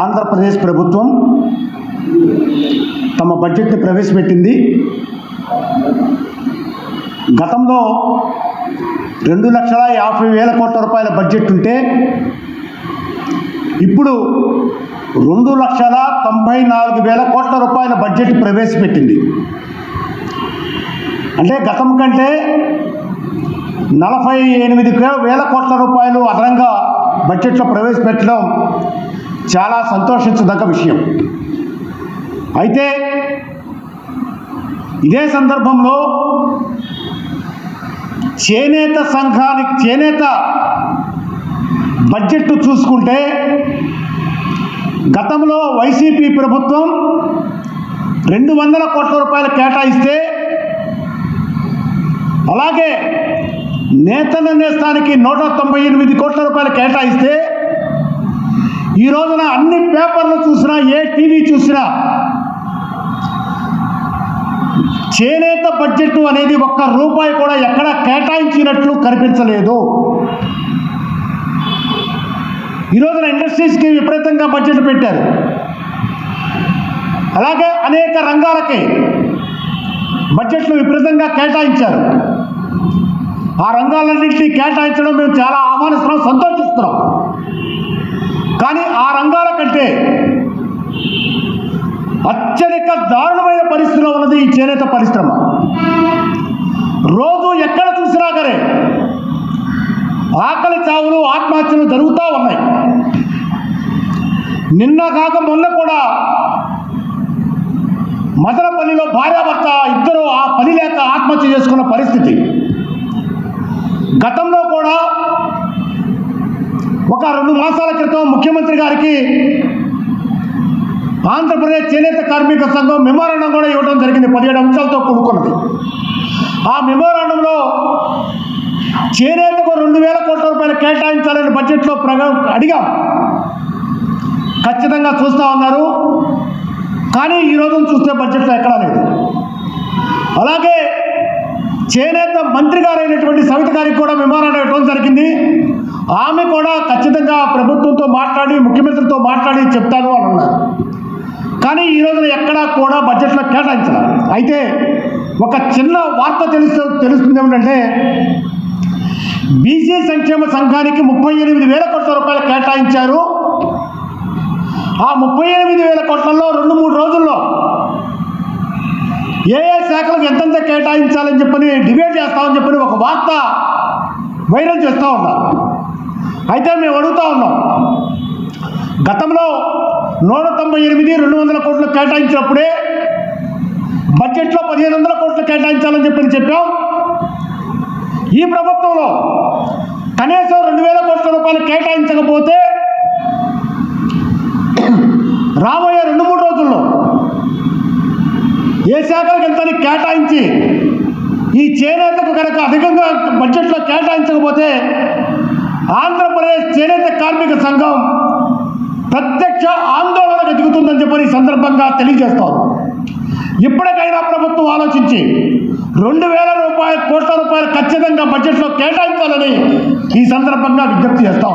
ఆంధ్రప్రదేశ్ ప్రభుత్వం తమ బడ్జెట్ని ప్రవేశపెట్టింది. గతంలో రెండు లక్షల యాభై వేల కోట్ల రూపాయల బడ్జెట్ ఉంటే ఇప్పుడు రెండు లక్షల తొంభై నాలుగు వేల కోట్ల రూపాయల బడ్జెట్ ప్రవేశపెట్టింది. అంటే గతం కంటే నలభై ఎనిమిది వేల కోట్ల రూపాయలు అదనంగా బడ్జెట్లో ప్రవేశపెట్టడం చాలా సంతోషించదగ్గ విషయం. అయితే ఇదే సందర్భంలో చేనేత సంఘానికి చేనేత బడ్జెట్ చూసుకుంటే గతంలో వైసీపీ ప్రభుత్వం రెండు వందల కోట్ల రూపాయలు కేటాయిస్తే అలాగే నేతన్న నేస్తానికి నూట తొంభై ఎనిమిది కోట్ల రూపాయలు కేటాయిస్తే ఈ రోజున అన్ని పేపర్లు చూసినా ఏ టీవీ చూసినా చేనేత బడ్జెట్ అనేది ఒక్క రూపాయి కూడా ఎక్కడ కేటాయించినట్లు కనిపించలేదు. ఈ రోజున ఇండస్ట్రీస్కి విపరీతంగా బడ్జెట్ పెట్టారు. అలాగే అనేక రంగాలకి బడ్జెట్లు విపరీతంగా కేటాయించారు. ఆ రంగాలన్నింటినీ కేటాయించడం మేము చాలా ఆహ్వానిస్తున్నాం సంతోషిస్తున్నాం. కానీ ఆ రంగాల కంటే అత్యధిక దారుణమైన పరిస్థితిలో ఉన్నది ఈ చేనేత పరిశ్రమ. రోజు ఎక్కడ చూసినా సరే ఆకలి చావులు ఆత్మహత్యలు జరుగుతూ ఉన్నాయి. నిన్న కాక మొన్న కూడా మదనపల్లిలో భార్యాభర్త ఇద్దరు ఆ పని లేక ఆత్మహత్య చేసుకున్న పరిస్థితి. గతంలో కూడా ఒక రెండు మాసాల క్రితం ముఖ్యమంత్రి గారికి ఆంధ్రప్రదేశ్ చేనేత కార్మిక సంఘం మెమోరాండం కూడా ఇవ్వడం జరిగింది. పదిహేడు అంశాలతో కూడుకున్నది. ఆ మెమోరాండంలో చేనేతకు రెండు వేల కోట్ల రూపాయలు కేటాయించాలని బడ్జెట్లో ప్రగ అడిగాం. ఖచ్చితంగా చూస్తూ ఉన్నారు. కానీ ఈ చూస్తే బడ్జెట్లో ఎక్కడా లేదు. అలాగే చేనేత మంత్రి గారైనటువంటి సవిత గారికి కూడా విమానాలు ఇవ్వడం జరిగింది. ఆమె కూడా ఖచ్చితంగా ప్రభుత్వంతో మాట్లాడి ముఖ్యమంత్రితో మాట్లాడి చెప్తాను అని అన్నారు. కానీ ఈ రోజున ఎక్కడా కూడా బడ్జెట్లో కేటాయించాలి. అయితే ఒక చిన్న వార్త తెలుస్తూ తెలుస్తుంది ఏమిటంటే బీసీ సంక్షేమ సంఘానికి ముప్పై ఎనిమిది వేల కోట్ల రూపాయలు కేటాయించారు. ఆ ముప్పై ఎనిమిది వేల కోట్లలో రెండు మూడు రోజుల్లో శాఖలకు ఎంతెంత కేటాయించాలని చెప్పని డిబేట్ చేస్తామని చెప్పని ఒక వార్త వైరల్ చేస్తూ ఉన్నారు అయితే మేము అడుగుతూ ఉన్నాం. గతంలో నూట తొంభై ఎనిమిది రెండు వందల కోట్లు కేటాయించినప్పుడే బడ్జెట్లో పదిహేను వందల కోట్లు కేటాయించాలని చెప్పని చెప్పాం. ఈ ప్రభుత్వంలో కనీసం రెండు వేల కోట్ల రూపాయలు కేటాయించకపోతే రాబోయే రెండు మూడు రోజుల్లో ఏ శాఖలకు కేటాయించి ఈ చేనేతకు కనుక అధికంగా బడ్జెట్లో కేటాయించకపోతే ఆంధ్రప్రదేశ్ చేనేత కార్మిక సంఘం ప్రత్యక్ష ఆందోళనకు దిగుతుందని చెప్పని ఈ సందర్భంగా తెలియజేస్తారు ఇప్పటికైనా ప్రభుత్వం ఆలోచించి రెండు వేల రూపాయల కోట్ల రూపాయలు ఖచ్చితంగా బడ్జెట్లో కేటాయించాలని ఈ సందర్భంగా విజ్ఞప్తి చేస్తా